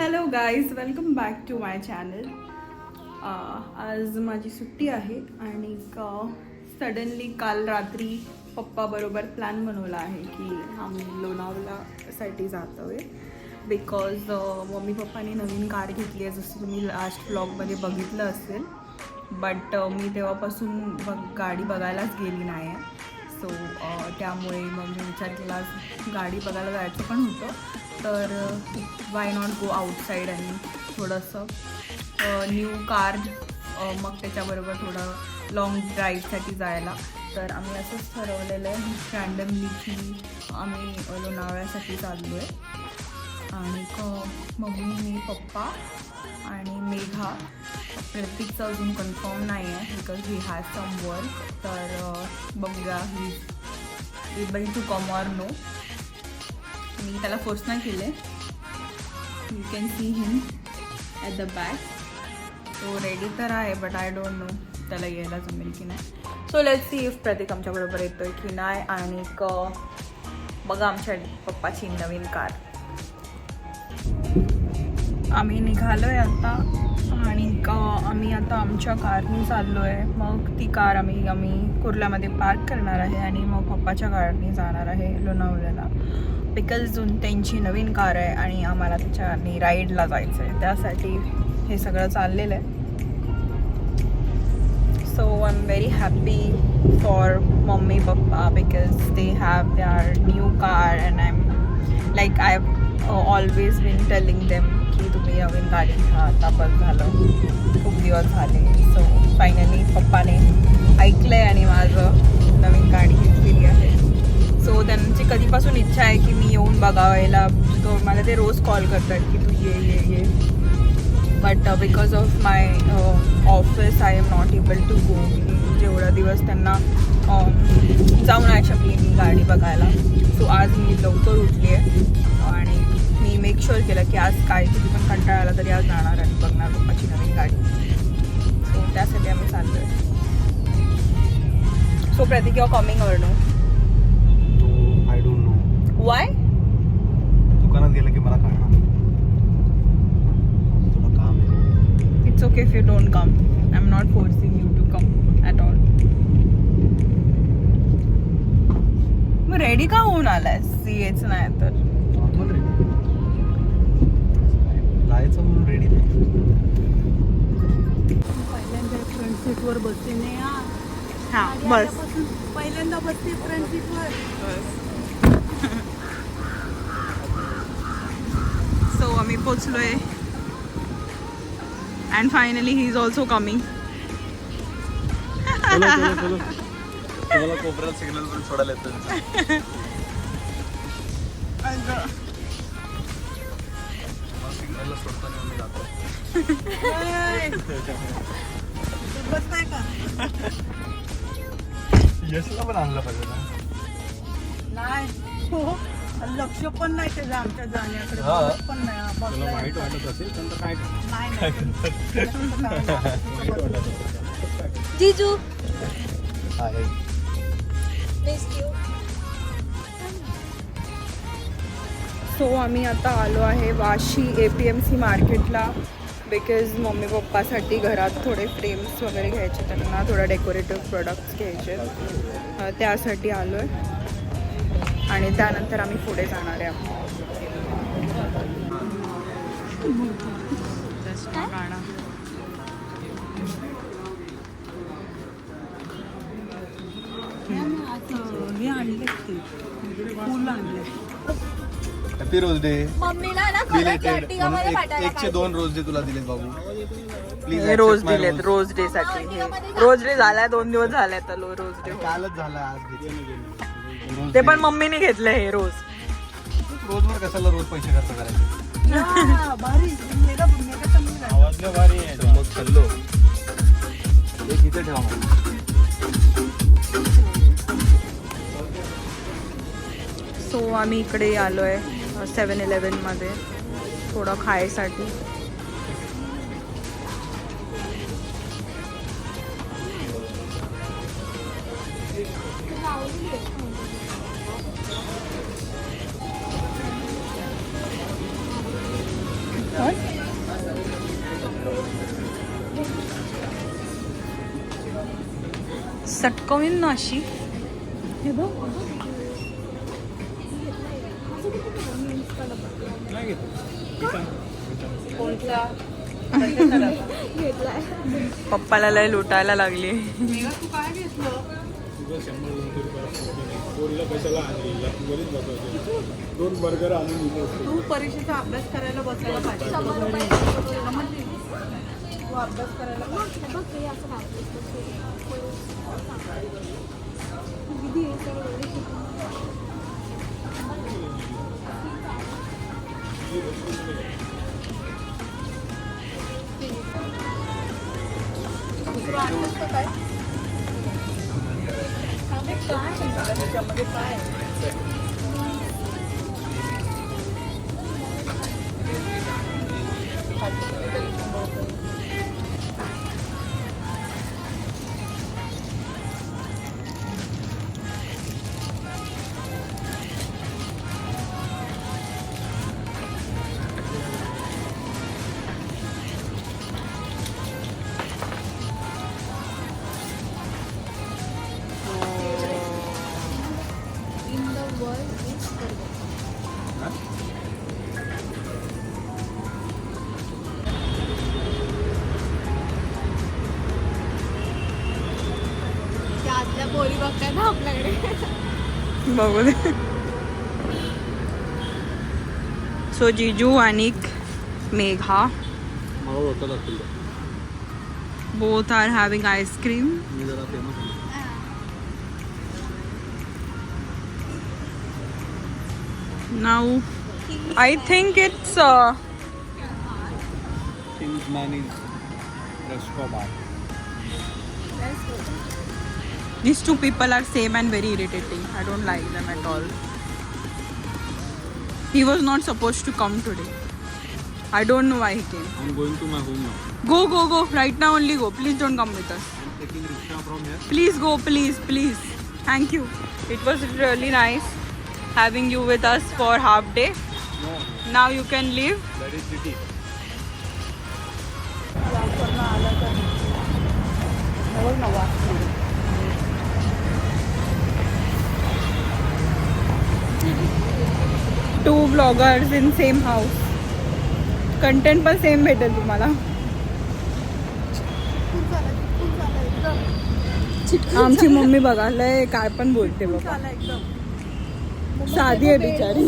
Hello guys welcome back to my channel आज माझी सुट्टी आहे आणि uh, सडनली काल रात्री पप्पाबरोबर प्लॅन बनवला आहे की आम्ही लोणावलासाठी जातो आहे बिकॉज uh, मम्मी पप्पाने नवीन कार घेतली आहे. जसं तुम्ही लास्ट ब्लॉगमध्ये बघितलं असेल. बट uh, मी तेव्हापासून बघ गाडी बघायलाच गेली नाही आहे सो त्यामुळे मग मी विचार केला गाडी बघायला जायचं पण होतं. तर वाय नॉट गो आउटसाईड आणि थोडंसं न्यू कार मग त्याच्याबरोबर थोडं लाँग ड्राईव्हसाठी जायला. तर आम्ही असंच ठरवलेलं आहे. रँडमली की आम्ही लोणावळ्यासाठी चाललो आहे आणि मम्मी मी पप्पा आणि मेघा. प्रतीकचं अजून कन्फर्म नाही आहे because he has some work तर बघूया. He able to come or no मी त्याला फोर्स नाही केले. You can see him at the back तो रेडी तर आहे बट आय डोंट नो त्याला यायला जमेल की नाही. So let see if Pratik आमच्याबरोबर येतो आहे की नाही. आणि क- बघा आमच्या पप्पाची नवीन कार. आम्ही निघालो आहे आता. आणि का आम्ही आता आमच्या कारनी चाललो आहे मग ती कार आम्ही आम्ही कुर्ल्यामध्ये पार्क करणार आहे. आणि मग पप्पाच्या कारनी जाणार आहे लोणावळ्याला. बिकॉज त्यांची नवीन कार आहे आणि आम्हाला त्याच्यानी राईडला जायचं आहे त्यासाठी हे सगळं चाललेलं आहे. So I am very happy for mummy papa because they have they are new car and I am like I always been telling them की तुम्ही नवीन गाडी घ्या. आता बस झालं. खूप दिवस झाले. सो फायनली पप्पाने ऐकलं आहे आणि माझं नवीन गाडी घेतलेली आहे. सो त्यांची कधीपासून इच्छा आहे की मी येऊन बघावायला. तो मला ते रोज कॉल करतात की तू ये ये ये. But because of my office I am not able to go जेवढा दिवस त्यांना जाऊन जाऊ नाही शकली मी गाडी बघायला. सो आज मी लवकर उठली आहे आणि मी मेक शुअर केलं की आज काय किती पण कंटाळा आला तरी आज जाणार आणि बघणार पप्पाची नवीन गाडी. सो त्यासाठी आम्ही चाललो आहे so Pratik you're coming or no why दुकानात गेलं की मला कळणार. थोडं काम आहे. It's okay if you don't come I am not forcing you to come at all मग रेडी का होऊन आलाय सी येच नाही तर. नॉर्मल रेडी जायचं म्हणून रेडी पहिल्यांदा फ्रंट सीटवर बसते नाही हा. हां बस. पहिल्यांदा बसते फ्रंट सीटवर आम्ही पोचलोय. And finally he is also coming कोपऱ्यात सिग्नल पण सोडायला येतं यशला पण आणलं पाहिजे ना. नाही. लक्ष पण नाही त्याचं आमच्या जाण्याकडे. हा. बघत पण नाही तुला बसलाय. वाईट वाटत असेल तर काय नाही नाही. जीजू. आहे सो आम्ही आता आलो आहे Vashi A P M C मार्केटला. बिकॉज मम्मी पप्पासाठी घरात थोडे फ्रेम्स वगैरे घ्यायचे त्यांना थोडं डेकोरेटिव्ह प्रोडक्ट्स घ्यायचे. त्यासाठी आलो आहे आणि त्यानंतर आम्ही पुढे जाणार आहे. हॅपी रोज डे पाठवायला एकचे दोन रोज डे तुला दिलेत बाबू. प्लीज हे रोज दिलेत रोज डे साठी. रोज डे झालाय दोन दिवस झालाय तर लो- रोज डे कालच झाला आज ते. पण मम्मीने घेतलं हे रोज रोजवर कशाला रोज पैसे खर्च करायचे हा, भारी आहे. मग एक इथे ठेवा. सो आम्ही इकडे आलो आहे सेवन इलेवनमध्ये थोडं खायसाठी सटकवीन ना अशी. हे बघ. पप्पाला लय लुटायला लागली. दोन बर्गर आणून तू परीक्षेचा अभ्यास करायला बसायला पाहिजे? तू अभ्यास करायला पाहिजे. दुसरं आणलंस का काय? त्याच्यामध्ये काय बघू दे सो जिजू आणि Megha. Both are having ice cream now I think it's these two people are same and very irritating. I don't like them at all. He was not supposed to come today. I don't know why he came. I am going to my home now Go, go, go. Right now only go. Please don't come with us. Taking rickshaw from here Please go, please, please. Thank you. It was really nice having you with us for half day. No Now you can leave. That is city वापरणं आलं Two bloggers in same house content पण same भेटेल तुम्हाला. आमची mummy बघा लय काय पण बोलते बघा. साधी आहे बिचारी.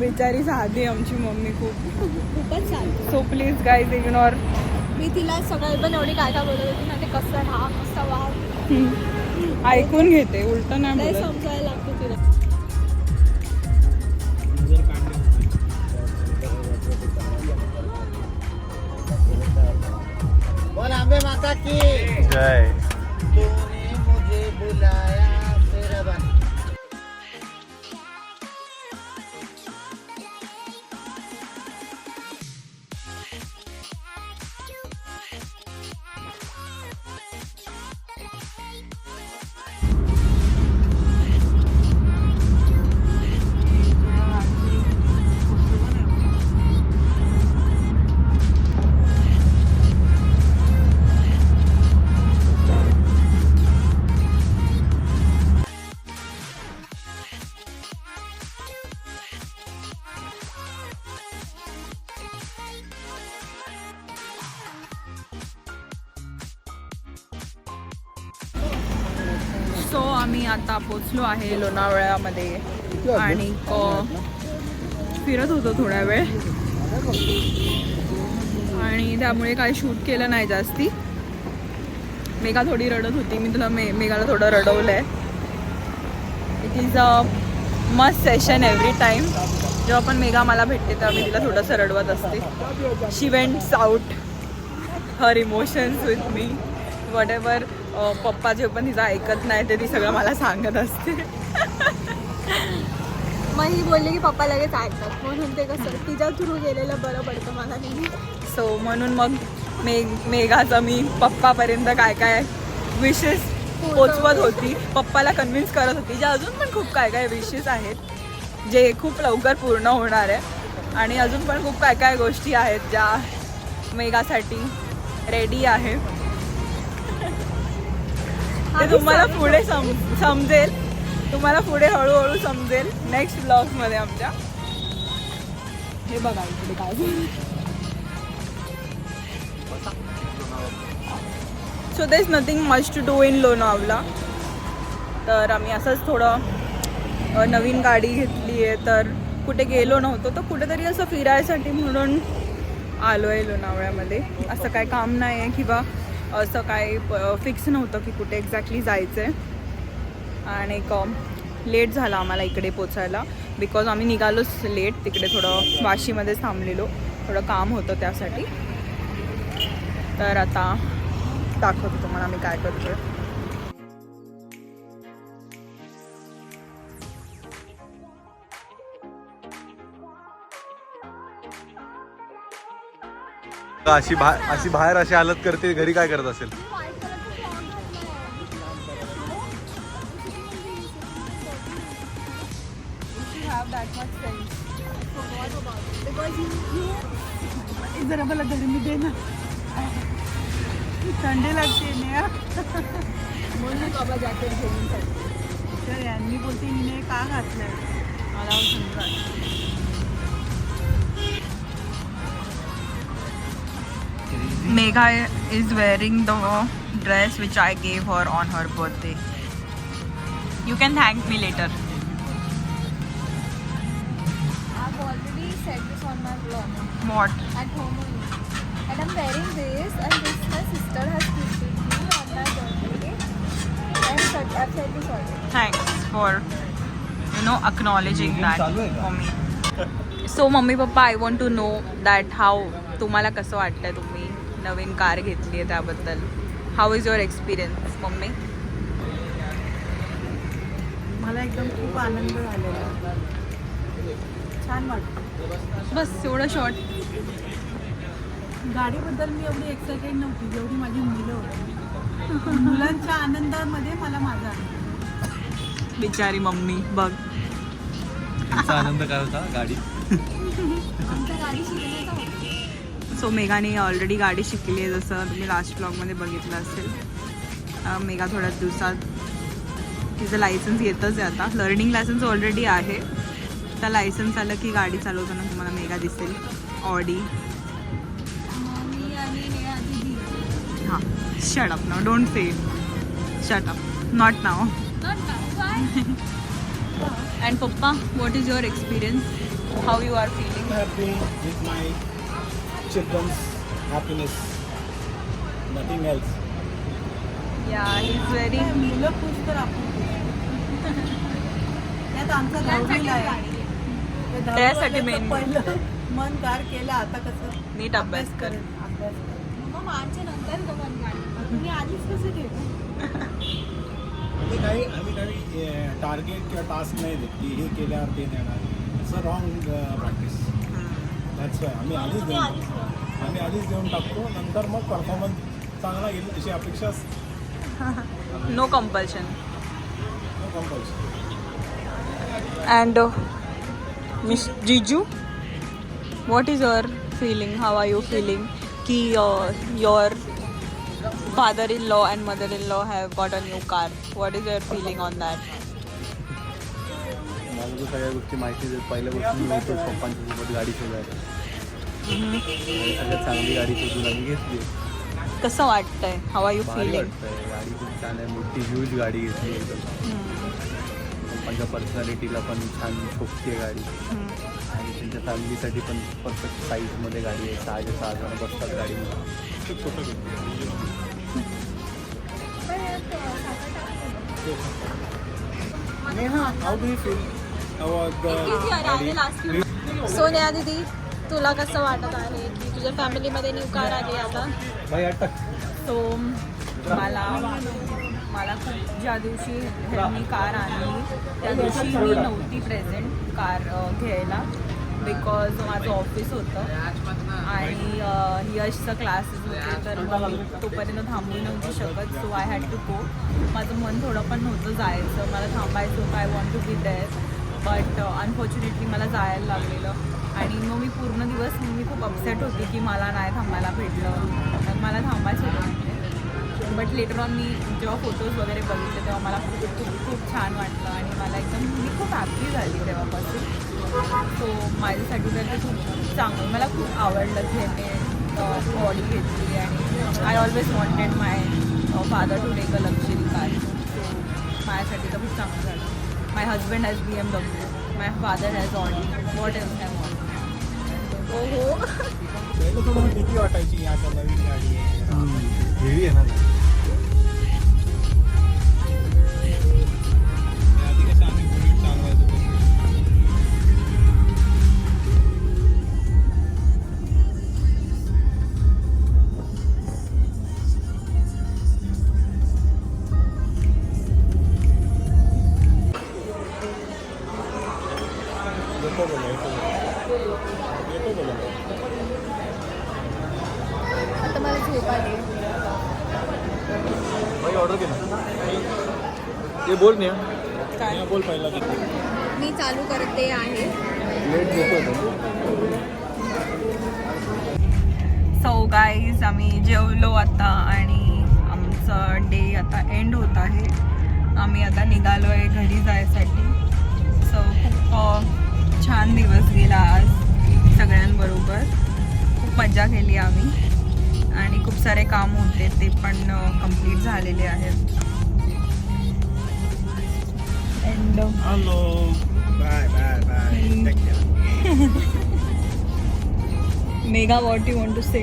बिचारी साधी आहे आमची मम्मी खूप. So please guys ignore me तिला सगळं पण एवढी काय काय बोलत होती ना ते कसं राहा कसं वाग ऐकून घेते उलट नाही समजायला लागतं. तिला बोल अम्बे माता की। जय। तूने मुझे आम्ही आता पोचलो आहे लोणावळ्यामध्ये. आणि फिरत होतो थोडा वेळ. आणि त्यामुळे काही शूट केलं नाही जास्ती. मेघा थोडी रडत होती. मी तुला मे मेघाला थोडं रडवलं आहे it is a must session every time जेव्हा पण मेघा मला भेटते तेव्हा मी तिला थोडंसं रडवत असते. She vents out her emotions with me whatever papa जे पण तिचं ऐकत नाही ते ती सगळं मला सांगत असते. मग ही बोलली की पप्पा लगेच ऐकतात. म्हणून ते कसं तिच्या थ्रू गेलेलं बरं पडतं मला नेहमी सो म्हणून मग मेघ मेघाचं मी पप्पापर्यंत काय काय विशेस पोचवत होती. पप्पाला कन्व्हिन्स करत होती जे अजून पण खूप काय काय विशेस आहेत जे खूप लवकर पूर्ण होणार आहे. आणि अजून पण खूप काय काय गोष्टी आहेत ज्या मेगासाठी रेडी आहे. ते तुम्हाला पुढे सम समजेल. तुम्हाला पुढे हळूहळू समजेल. नेक्स्ट ब्लॉग्समध्ये आमच्या. हे बघा इकडे काय so there's nothing much to do in Lonavala तर आम्ही असंच थोडं नवीन गाडी घेतली आहे. तर कुठे गेलो नव्हतो. तर कुठेतरी असं फिरायसाठी म्हणून आलो आहे लोणावळ्यामध्ये. असं काय काम नाही आहे किंवा असं काय फिक्स नव्हतं की कुठे एक्झॅक्टली जायचं आहे आणि लेट झाला आम्हाला इकडे पोचायला. बिकॉज आम्ही निघालोच लेट तिकडे थोडं वाशीमध्ये थांबलेलो. थोडं काम होतं त्यासाठी. तर आता दाखवतो तुम्हाला आम्ही काय करतोय. अशी बा अशी बाहेर अशी हालत करते घरी काय करत असेल? जरा मला गरमी दे ना थंडी लागते म्हणून बाबा जॅकेट घेऊन तर यांनी बोलते हिने का घातलंय? मला हो समजा Megha is wearing the dress which I gave her on her birthday. You can thank me later. I've already said this on my vlog What? at home only. And I'm wearing this and this my sister has gifted me on my birthday. And such- I've said this already. Thanks for you know acknowledging that for me. So mummy papa I want to know that how तुम्हाला कसं वाटतंय तुम्ही नवीन car घेतली आहे त्याबद्दल. How is your experience mummy? मला एकदम खूप आनंद झालेला छान वाटतं बस एवढं शॉर्ट गाडीबद्दल मी एवढी एक्सायटेड नव्हती जेवढी माझी मुलं होती. मुलांच्या आनंदामध्ये मला माझा बिचारी मम्मी बघ. आनंद काय होता गाडी आमच्या गाडी शिकण्याचा होता. सो मेघाने ऑलरेडी गाडी शिकली आहे जसं तुम्ही लास्ट ब्लॉगमध्ये बघितलं असेल. मेघा थोड्याच दिवसात तिचं लायसन्स येतच आहे आता. लर्निंग लायसन्स ऑलरेडी आहे. त्या लायसन्स आलं की गाडी चालवताना तुम्हाला मेघा दिसेल. ऑडी मग. हां. Shut up now don't say shut up not now? And papa what is your experience how you are feeling my children's happiness. Nothing else. Yeah is very काय मुलं खुश तर आपण खुश. त्यात आमचा दहावीला आहे ते दहावीवाल्याचं त्यासाठी main. पहिलं मन गार केलं आता कसं नीट अभ्यास कर अभ्यास करेल मग मार्चच्या नंतर तो पण गाडी मी आधीच कसं म्हणजे काही आम्ही काही टार्गेट किंवा टास्क नाही देत की हे केल्यावर ते देणार इट्स अ रॉंग प्रॅक्टिस आम्ही आधीच देऊन आम्ही आधीच देऊन टाकतो नंतर मग परफॉर्मन्स चांगला येईल अशी अपेक्षा असते no compulsion compulsion And uh, Miss Jiju, what is your feeling? How are you feeling? Ki uh, your father-in-law and mother-in-law have got a new car. What is your feeling on that? मला तर सगळ्या गोष्टी माहिती आहेत पहिल्या गोष्टी मी होतो पप्पांच्या सोबत गाडी शोधायला. सगळ्यात चांगली गाडी शोधून आम्ही घेतली. कसं वाटतंय? हाव आर यू भारी फिलिंग वाटतंय. गाडी खूप छान आहे मोठी ह्यूज गाडी घेतली एकदम. पप्पांच्या पर्सनॅलिटीला पण छान शोभते गाडी. आणि त्यांच्या फॅमिलीसाठी पण परफेक्ट साईजमध्ये गाडी आहे सहाच्या सहा जण बसतात गाडीमध्ये. खूप छोटं घेतली. Neha how do you feel Sonia दीदी तुला कसं वाटत आहे की तुझ्या फॅमिलीमध्ये न्यू कार आली आता? सो मला मला खूप ज्या दिवशी ह्यांनी कार आणली त्या दिवशी मी नव्हती प्रेझेंट कार घ्यायला बिकॉज माझं ऑफिस होतं आणि यशचं क्लासेस होते तर मग मी तोपर्यंत थांबू नव्हती शकत so I had to go माझं मन थोडं पण नव्हतं जायचं. मला थांबायचं होतं I want to be there but unfortunately uh, मला जायला लागलेलं. आणि मग मी पूर्ण दिवस मी खूप अपसेट होती की मला नाही थांबायला भेटलं. तर मला थांबायचं होतं. बट लेटर ऑन मी जेव्हा फोटोज वगैरे बघितले तेव्हा मला खूप खूप खूप छान वाटलं. आणि मला एकदम मी खूप हॅपी झाली तेव्हापासून. सो माझ्यासाठी तर ते खूप चांगलं मला खूप आवडलं ते बॉडी घेतली. आणि I always wanted my father to take a luxury car so माझ्यासाठी तर खूप चांगलं झालं. My husband has B M W my father has Audi what ever have Audi हो वाटायची आता नवीन गाडी आहे. हेवी आहे ना. बोल ना बोल पहिला. मी चालू करते आहे. सो गाईज आम्ही जेवलो आता आणि आमचं डे आता एंड होत आहे. आम्ही आता निघालो आहे घरी जायसाठी. सो खूप छान दिवस गेला आज सगळ्यांबरोबर. खूप मजा केली आम्ही. आणि खूप सारे काम होते ते पण कंप्लीट झालेले आहेत. And hello bye bye bye take care Megha what you want to say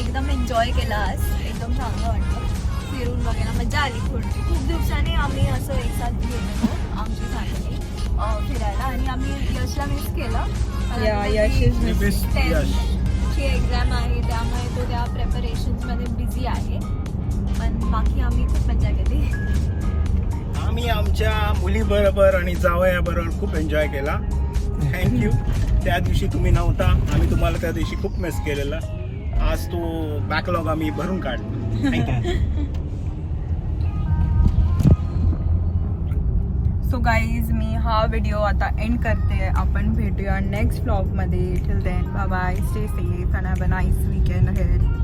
एकदम एन्जॉय केला आज. एकदम चांगलं वाटलं. फिरून वगैरे मजा आली थोडी. खूप दिवसांनी आम्ही असं एक साथ गेलो आमची फॅमिली फिरायला. आणि आम्ही यशला मिस केलं. कारण Yeah, त्याची Yash is missing. Best Yash. 10th ची एक्झाम आहे. त्यामुळे तो त्या प्रेपरेशन्समध्ये बिझी आहे. पण बाकी आम्ही खूप मजा केली. आम्ही आमच्या मुलीबरोबर आणि जावयाबरोबर खूप एन्जॉय केला. थँक्यू त्या दिवशी तुम्ही नव्हता. आम्ही तुम्हाला त्या दिवशी खूप मिस केलेला. आज तो बॅकलॉग आम्ही भरून काढला. थँक्यू सो गाईज मी हा व्हिडिओ आता एंड करते. आपण भेटूया नेक्स्ट ब्लॉगमध्ये till then bye bye stay safe and have a nice weekend here